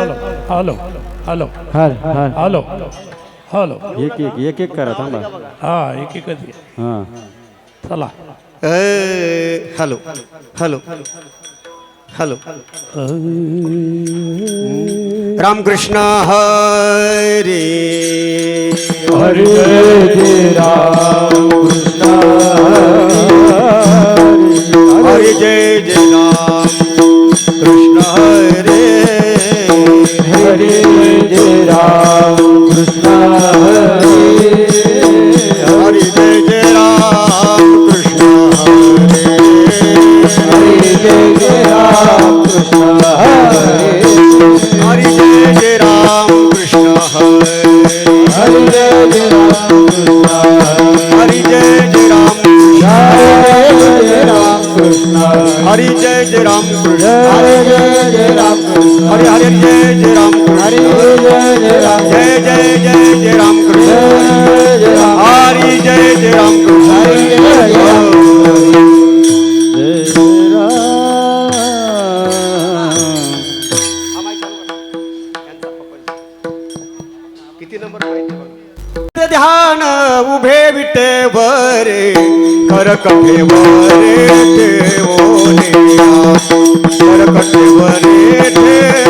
Hello hello हाल हाल hello hello. एक एक एक एक करा थांबा हा एक एकच आहे. हाँ। चला। ए, hello hello hello. Ramakrishna Hare. Hare जय राम। जय जय राम कृष्ण हरे जय जय राम कृष्ण हरे जय जय राम कृष्ण हरे हरे जय जय राम कृष्ण हरे जय जय राम जय जय जय राम कृष्ण जय जय राम हरि जय जय राम कृष्ण हरे जय जय राम जय जय राम किती नंबर पाहिजे ध्यान उभे विटेवरे करकटेवरे कर करकटेवरे ठेवोनिया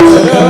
Hallelujah.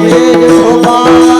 爷爷的头发